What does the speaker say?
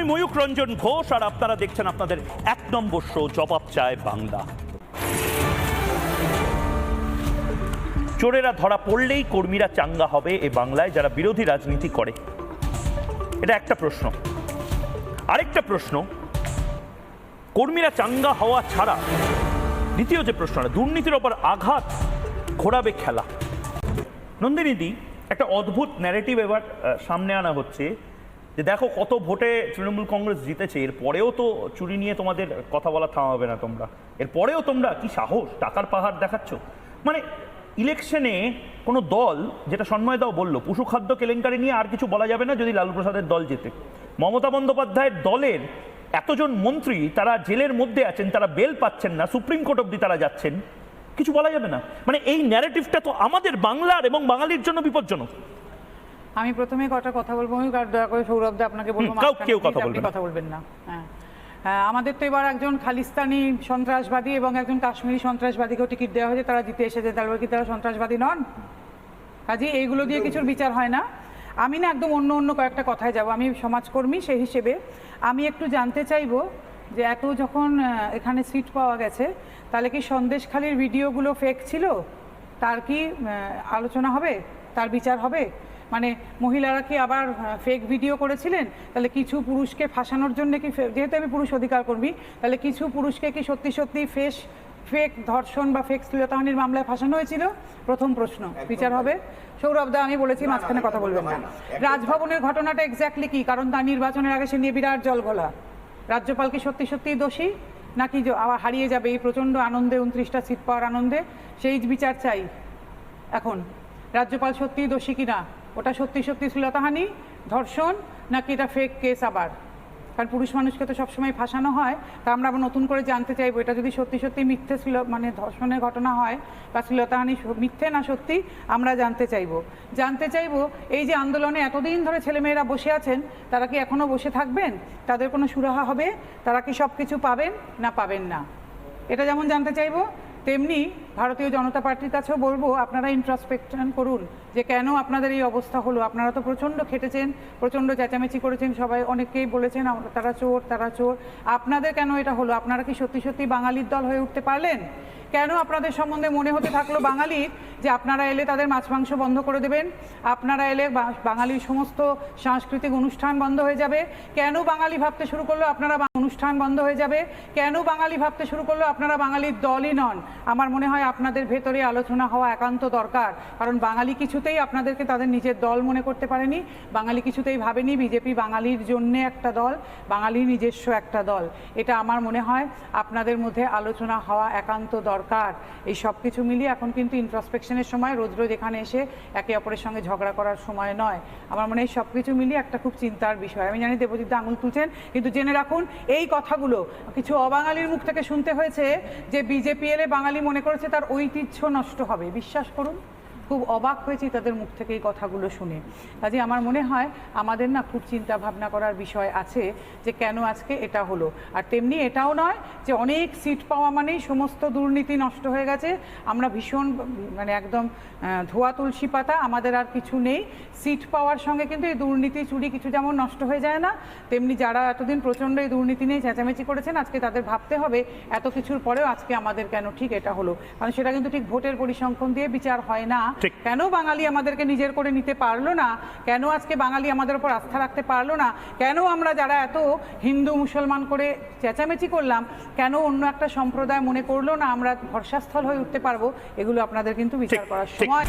আমি ময়ূক রঞ্জন ঘোষ, আর আপনারা দেখছেন আপনাদের এক নম্বর শো জবাব চায় বাংলা। চোরেরা ধরা পড়লেই কর্মীরা চাঙ্গা হবে এ বাংলায়, যারা বিরোধী রাজনীতি করে। এটা একটা প্রশ্ন। আরেকটা প্রশ্ন, কর্মীরা চাঙ্গা হওয়া ছাড়া, দ্বিতীয় যে প্রশ্নটা দুর্নীতির ওপর আঘাত ঘোরাবে খেলা। নন্দিনীদি একটা অদ্ভুত ন্যারেটিভ এবার সামনে আনা হচ্ছে। যে দেখো কত ভোটে তৃণমূল কংগ্রেস জিতেছে এরপরেও তো চুরি নিয়ে তোমাদের কথা বলা থামাবে না তোমরা। এরপরেও তোমরা কি সাহস? টাকার পাহাড় দেখাচ্ছ? মানে ইলেকশনে কোনো দল, যেটা সন্ময়দাও বলল, পশু খাদ্য কেলেঙ্কারি নিয়ে আর কিছু বলা যাবে না যদি লালু প্রসাদের দল জেতে। মমতা বন্দ্যোপাধ্যায়ের দলের এতজন মন্ত্রী তারা জেলের মধ্যে আছেন, তারা বেল পাচ্ছেন না, সুপ্রিম কোর্ট অব্দি তারা যাচ্ছেন, কিছু বলা যাবে না? মানে এই ন্যারেটিভটা তো আমাদের বাংলার এবং বাঙালির জন্য বিপজ্জনক। আমি প্রথমে কটা কথা বলব আমি দয়া করে সৌরভদা আপনাকে বলব কাউ- কেউ কথা আপনি বলবেন না। কথা বলবেন না। হ্যাঁ। হ্যাঁ, আমাদের তো এবার একজন খালিস্তানি সন্ত্রাসবাদী এবং একজন কাশ্মীরি সন্ত্রাসবাদীকেও টিকিট দেওয়া হয়েছে তারা জিতে এসেছে তারপর কি তারা সন্ত্রাসবাদী নন? কাজে এইগুলো দিয়ে কিছুর বিচার হয় না। আমি না একদম অন্য অন্য কয়েকটা কথায় যাব। আমি সমাজকর্মী সেই হিসেবে আমি একটু জানতে চাইব যে এত যখন এখানে সিট পাওয়া গেছে তাহলে কি সন্দেশখালির ভিডিওগুলো ফেক ছিল? তার কি আলোচনা হবে? তার বিচার হবে? মানে মহিলারা কি আবার ফেক ভিডিও করেছিলেন? তাহলে কিছু পুরুষকে ফাঁসানোর জন্য কি যেহেতু আমি পুরুষ অধিকার কর্মী তাহলে কিছু পুরুষকে কি সত্যি সত্যি ফেস ফেক ধর্ষণ বা ফেক শ্লীলতাহানির মামলায় ফাঁসানো হয়েছিল? প্রথম প্রশ্ন বিচার হবে। সৌরভ দা আমি বলেছি মাঝখানে কথা বলবেন না রাজভবনের ঘটনাটা এক্স্যাক্টলি কি? কারণ তার নির্বাচনের আগে সে নিয়ে বিরাট জলঘোলা রাজ্যপাল কি সত্যি সত্যিই দোষী? নাকি আবার হারিয়ে যাবে এই প্রচণ্ড আনন্দে উনত্রিশটা সিট পাওয়ার আনন্দে? সেই বিচার চাই। এখন রাজ্যপাল সত্যিই দোষী কিনা? ওটা সত্যি সত্যি শ্লীলতাহানি ধর্ষণ, নাকি এটা ফেক কেস আবার? কারণ পুরুষ মানুষকে তো সবসময় ফাঁসানো হয়, তা আমরা আবার নতুন করে জানতে চাইব, এটা যদি সত্যি সত্যি মিথ্যে ছিল মানে ধর্ষণের ঘটনা হয়, বা শ্লীলতাহানি মিথ্যে না সত্যি, আমরা জানতে চাইব। জানতে চাইব, এই যে আন্দোলনে এতদিন ধরে ছেলেমেয়েরা বসে আছেন, তারা কি এখনও বসে থাকবেন? তাদের কোনো সুরাহা হবে? তারা কি সব কিছু পাবেন, না পাবেন না? এটা যেমন জানতে চাইব তেমনি ভারতীয় জনতা পার্টির কাছেও বলব, আপনারা ইন্ট্রাসপেকশন করুন যে কেন আপনাদের এই অবস্থা হলো। আপনারা তো প্রচণ্ড খেটেছেন, প্রচণ্ড চেঁচামেচি করেছেন, সবাই অনেকেই বলেছেন তারা চোর তারা চোর। আপনাদের কেন এটা হলো? আপনারা কি সত্যি সত্যি বাঙালির দল হয়ে উঠতে পারলেন? কেন আপনাদের সম্বন্ধে মনে হতে থাকল বাঙালির যে আপনারা এলে তাদের মাছ মাংস বন্ধ করে দেবেন, আপনারা এলে বাঙালির সমস্ত সাংস্কৃতিক অনুষ্ঠান বন্ধ হয়ে যাবে। কেন বাঙালি ভাবতে শুরু করল আপনারা অনুষ্ঠান বন্ধ হয়ে যাবে? কেন বাঙালি ভাবতে শুরু করল আপনারা বাঙালির দলই নন? আমার মনে হয় আপনাদের ভেতরে আলোচনা হওয়া একান্ত দরকার। কারণ বাঙালি কিছুতেই আপনাদেরকে তাদের নিজের দল মনে করতে পারেনি। বাঙালি কিছুতেই ভাবেনি বিজেপি বাঙালির জন্য একটা দল, বাঙালির নিজস্ব একটা দল। এটা আমার মনে হয় আপনাদের মধ্যে আলোচনা হওয়া একান্ত দরকার। এই সব কিছু মিলিয়ে এখন কিন্তু ইন্ট্রসপেকশনের সময় রোজ রোজ এখানে এসে একে অপরের সঙ্গে ঝগড়া করার সময় নয়। আমার মনে হয় সব কিছু মিলিয়ে একটা খুব চিন্তার বিষয়। আমি জানি দেবজিৎ আঙুল তুলছেন, কিন্তু জেনে রাখুন, এই কথাগুলো কিছু অবাঙালির মুখ থেকে শুনতে হয়েছে যে বিজেপি এলে বাঙালি মনে করেছে তার ঐতিহ্য নষ্ট হবে। বিশ্বাস করুন। খুব অবাক হয়েছি তাদের মুখ থেকে এই কথাগুলো শুনে। কাজে আমার মনে হয় আমাদের না খুব চিন্তা ভাবনা করার বিষয় আছে যে কেন আজকে এটা হলো। আর তেমনি এটাও নয় যে অনেক সিট পাওয়া মানেই সমস্ত দুর্নীতি নষ্ট হয়ে গেছে। আমরা ভীষণ মানে একদম ধোয়া তুলসী পাতা, আমাদের আর কিছু নেই। সিট পাওয়ার সঙ্গে কিন্তু এই দুর্নীতি চুরি কিছু যেমন নষ্ট হয়ে যায় না, তেমনি যারা এতদিন প্রচণ্ড এই দুর্নীতি নিয়ে চেঁচামেচি করেছেন, আজকে তাদের ভাবতে হবে এত কিছুর পরেও আজকে আমাদের কেন ঠিক এটা হলো। কারণ সেটা কিন্তু ঠিক ভোটের পরিসংখ্যান দিয়ে বিচার হয় না। ঠিক। কেন বাঙালি আমাদেরকে নিজের করে নিতে পারল না কেন আজকে বাঙালি আমাদের উপর আস্থা রাখতে পারল না কেন আমরা যারা এত হিন্দু মুসলমান করে চেঁচামেচি করলাম কেন অন্য একটা সম্প্রদায় মনে করল না আমরা ভরসাস্থল হয়ে উঠতে পারব এগুলো আপনাদের কিন্তু বিচার করার। সময়